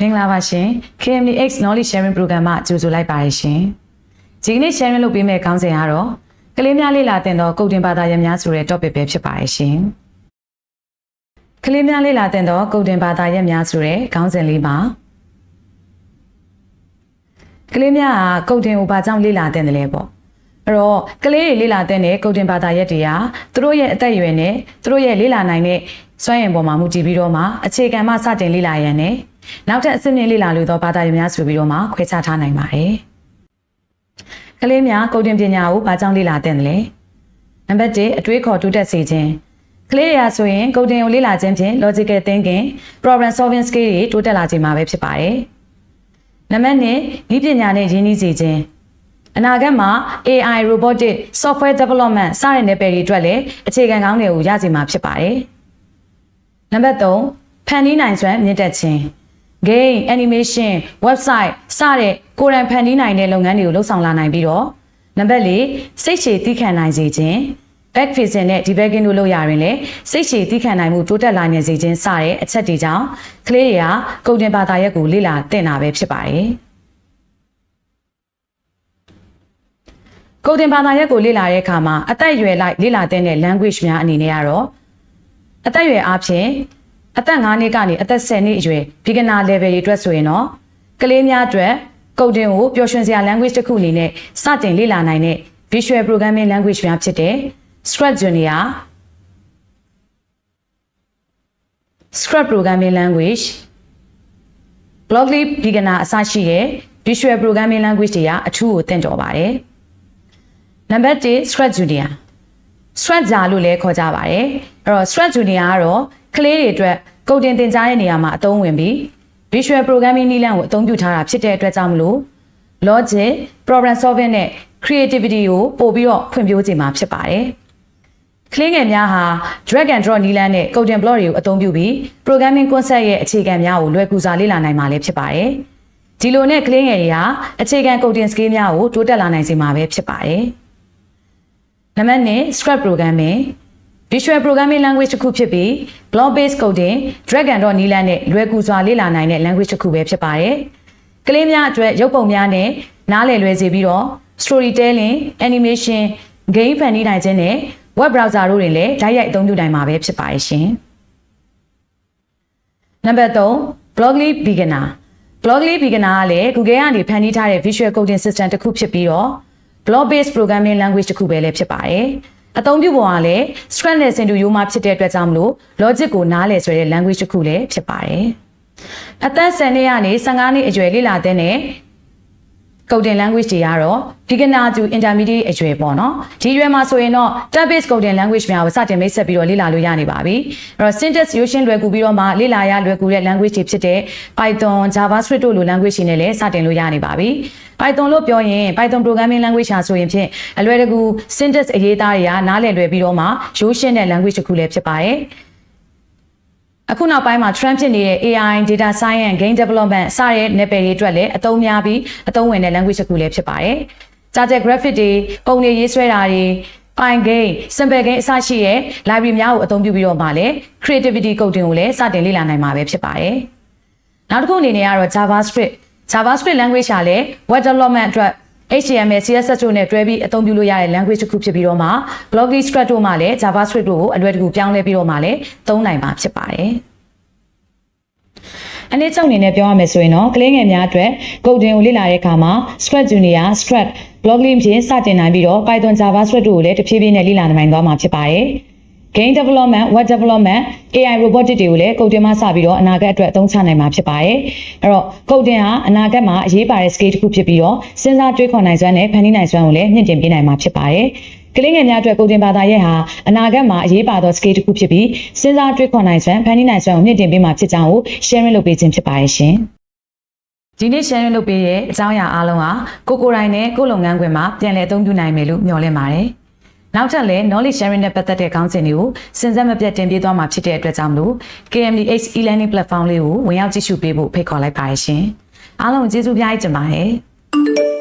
မင်္ဂလာပါရှင် KMDX Knowledge Sharing Program မှာကြိုဆိုလိုက်ပါတယ်ရှင်ဒီကနေ့ sharing လုပ်ပေးမယ့်ခေါင်းစဉ်ကတော့ကလေးများလေ့လာသင်သောကုတ်တင်ဘာသာရပ်များဆိုတဲ့ topic ပဲဖြစ်ပါတယ်ရှင်ကလေးများလေ့လာသင်သောကုတ်တင်ဘာသာရပ်များဆိုတဲ့ခေါင်းစဉ်လေးပါကလေးများကကုတ်တင်ကိုဘာကြောင့်လေ့လာသင်တယ်လဲပေါ့အဲ့တော့ကလေးတွေလေ့လာတဲ့ကုတ်တင်ဘာသာရပ်တွေကသူတို့ရဲ့အသက်အရွယ်နဲ့သူတို့ရဲ့လေ့လာနိုင်တဲ့စွမ်းရည်ပေါ်မှာမူတည်ပြီးတော့မှအခြေခံမှစတင်လေ့လာရန်နဲ့ နောက်ထပ်အဆင့်မြင့်လေ့လာလို့သောဘာသာရပ်များဆိုပြီးတော့မှခွဲခြားထားနိုင်ပါတယ်။ကလေးများကုတ်တင်ပညာကိုဘာကြောင့်လေ့လာတဲ့လဲ။နံပါတ်1အတွေးခေါ်တိုးတက်စေခြင်းကလေးတွေကဆိုရင်ကုတ်တင်ကိုလေ့လာခြင်းဖြင့် logical thinking problem solving skill တွေတိုးတက်လာခြင်းမှာပဲဖြစ်ပါတယ်။နံပါတ်2ဤပညာနဲ့ရင်းနှီးစေခြင်းအနာဂတ်မှာ AI robotic software development စတဲ့နယ်ပယ်တွေအတွက်လည်းအခြေခံကောင်းတွေကိုရရှိမှာဖြစ်ပါတယ်။နံပါတ်3ဖန်တီးနိုင်စွမ်းမြင့်တက်ခြင်း game animation website စတဲ့ကိုယ်တိုင်ဖန်တီးနိုင်တဲ့လုပ်ငန်းတွေကိုလှုပ်ဆောင်လာနိုင်ပြီးတော့နံပါတ်4စိတ်ရှည်တည်ခံနိုင်စေခြင်း back facing နဲ့ debugging တို့လုပ်ရရင်လည်းစိတ်ရှည်တည်ခံနိုင်မှုတိုးတက်လာနေစေခြင်းစတဲ့အချက်တွေကြောင့်ကလေးတွေကကုန်တင်ဘာသာရပ်ကိုလေ့လာသင်တာပဲဖြစ်ပါတယ်။ကုန်တင်ဘာသာရပ်ကိုလေ့လာတဲ့အခါမှာအသက်အရွယ်လိုက်လေ့လာတဲ့ language များအနေနဲ့ကတော့အသက်အရွယ်အားဖြင့် အသက်9နှစ်ကနေအသက်10နှစ်အရွယ် beginner level တွေအတွက်ဆိုရင်တော့ကလေးများအတွက်ကုန်တင်ကိုပျော်ရွှင်စရာ language တစ်ခုအနေနဲ့စတင်လေ့လာနိုင်တဲ့ visual programming language များဖြစ်တဲ့ Scratch Junior Scratch Programming Language Blockly Beginner အစရှိတဲ့ Visual Programming Language တွေကအထူးကိုသင်တော်ပါတယ်။နံပါတ်1 Scratch Junior Scratch ဂျာလို့လည်းခေါ်ကြပါတယ်။အဲ့တော့ Scratch Junior ကတော့ ကလေးတွေအတွက်ကုတ်တင်သင်ကြားတဲ့နေရာမှာအသုံးဝင်ပြီး Visual Programming နည်းလမ်းကိုအသုံးပြုထားတာဖြစ်တဲ့အတွက်ကြောင့်မလို့ logic, problem solving နဲ့ creativity ကိုပို့ပြီးတော့ဖွံ့ဖြိုးခြင်းမှာဖြစ်ပါတယ်။ကလေးငယ်များဟာ drag and drop နည်းလမ်းနဲ့ coding block တွေကိုအသုံးပြုပြီး programming concept ရဲ့အခြေခံများကိုလွယ်ကူစွာလေ့လာနိုင်မှာလည်းဖြစ်ပါတယ်။ဒီလိုနဲ့ကလေးငယ်တွေဟာအခြေခံ coding skill များကိုတိုးတက်လာနိုင်စေမှာပဲဖြစ်ပါတယ်။နံပါတ်1 Scratch programming Visual Programming Language တစ်ခုဖြစ်ပြီး Block Based Coding, Drag and Drop နည်းလမ်းနဲ့လွယ်ကူစွာလေ့လာနိုင်တဲ့ language တစ်ခုပဲဖြစ်ပါတယ်။ကလေးများအတွက်ရုပ်ပုံများနဲ့နားလည်လွယ်စေပြီးတော့ storytelling, animation, game ဖန်တီးနိုင်ခြင်းနဲ့ web browser တို့တွေလည်းဓာတ်ရိုက်အသုံးပြုနိုင်မှာပဲဖြစ်ပါတယ်ရှင်။နံပါတ်3 Blockly Beginner Blockly Beginner ကလည်း Google ကနေဖန်တီးထားတဲ့ Visual Coding System တစ်ခုဖြစ်ပြီးတော့ block based programming language တစ်ခုပဲလည်းဖြစ်ပါတယ်။ အသုံးပြုပုံကလည်း Scratch နဲ့ Sindu ရိုးမှဖြစ်တဲ့အတွက်ကြောင့်မလို့ logic ကိုနားလည်ဆွဲတဲ့ language တစ်ခုလည်းဖြစ်ပါတယ်။အသက်10နှစ်ကနေ15နှစ်အရွယ်လေ့လာတဲ့နဲ့ coding language တွေကတော့ beginner to intermediate အရွယ်ပေါ့နော်ဒီအရွယ်မှာဆိုရင်တော့ tab based coding language များကိုစတင်မိတ်ဆက်ပြီးတော့လေ့လာလို့ရနေပါပြီအဲ့တော့ syntax ရိုးရှင်းလွယ်ကူပြီးတော့မှလေ့လာရလွယ်ကူတဲ့ language တွေဖြစ်တဲ့ Python JavaScript တို့လို language တွေနဲ့လည်းစတင်လို့ရနေပါပြီ Python လို့ပြောရင် Python programming language ဟာဆိုရင်ဖြင့်အလွယ်တကူ syntax အရေးသားတွေကနားလည်လွယ်ပြီးတော့မှရိုးရှင်းတဲ့ language တစ်ခုလည်းဖြစ်ပါတယ်အခုနောက်ပိုင်းမှာ trend ဖြစ်နေတဲ့ AI data science game development စတဲ့ level တွေအတွက်လည်းအသုံးများပြီးအသုံးဝင်တဲ့ language တစ်ခုလည်းဖြစ်ပါတယ်။ Charter graphic တွေပုံတွေရေးဆွဲတာတွေ Pine game, simple game အစရှိတဲ့ library များကိုအသုံးပြုပြီးတော့မှလည်း creativity coding ကိုလည်းစတင်လေ့လာနိုင်မှာပဲဖြစ်ပါတယ်။နောက်တစ်ခုအနေနဲ့ကတော့ JavaScript JavaScript language ဟာလည်း web development အတွက် HTML CSS တို့နဲ့တွဲပြီးအသုံးပြုလို့ရတဲ့ language တစ်ခုဖြစ်ပြီးတော့မှ Blockly Script တို့မှလည်း JavaScript တို့ကိုအလွယ်တကူပြောင်းလဲပြီးတော့မှလည်းသုံးနိုင်မှာဖြစ်ပါတယ်။အနည်းချုပ်အနေနဲ့ပြောရမယ်ဆိုရင်တော့ကလေးငယ်များအတွက် coding ကိုလေ့လာတဲ့အခါမှာ Scratch Junior, Scratch, Blockly ဖြင့်စတင်နိုင်ပြီးတော့ Python, JavaScript တို့ကိုလည်းတဖြည်းဖြည်းနဲ့လေ့လာနိုင်သွားမှာဖြစ်ပါတယ်။ game development, web development, AI robotic တွေကိုလည်း coding မှာစပြီးတော့အနာဂတ်အတွက်အသုံးချနိုင်မှာဖြစ်ပါတယ်။အဲ့တော့ coding ဟာအနာဂတ်မှာအရေးပါတဲ့ skill တစ်ခုဖြစ်ပြီးတော့စဉ်းစားတွေးခေါ်နိုင်စွမ်းနဲ့ဖန်တီးနိုင်စွမ်းကိုလည်းမြင့်တင်ပေးနိုင်မှာဖြစ်ပါတယ်။ကလေးငယ်များအတွက် coding ဘာသာရပ်ဟာအနာဂတ်မှာအရေးပါသော skill တစ်ခုဖြစ်ပြီးစဉ်းစားတွေးခေါ်နိုင်စွမ်းဖန်တီးနိုင်စွမ်းကိုမြင့်တင်ပေးမှာဖြစ်ကြောင်းကို sharing လုပ်ပေးခြင်းဖြစ်ပါတယ်ရှင်။ဒီနေ့ sharing လုပ်ပေးရဲ့အကြောင်းအရာအားလုံးဟာကိုကိုယ်တိုင်နဲ့ကိုယ်လုပ်ငန်းခွင်မှာပြန်လည်အသုံးပြုနိုင်မယ်လို့မျှော်လင့်ပါတယ်။ နောက်ထပ်လည်း knowledge sharing နဲ့ပတ်သက်တဲ့ခေါင်းစဉ်တွေကိုစဉ်ဆက်မပြတ်တင်ပြသွားမှာဖြစ်တဲ့အတွက်ကြောင့်မလို့ KMDH e-learning platform လေးကိုဝင်ရောက်ကြည့်ရှုပေးဖို့ဖိတ်ခေါ်လိုက်ပါရရှင်။အားလုံးကျေးဇူးများကြီးတင်ပါတယ်။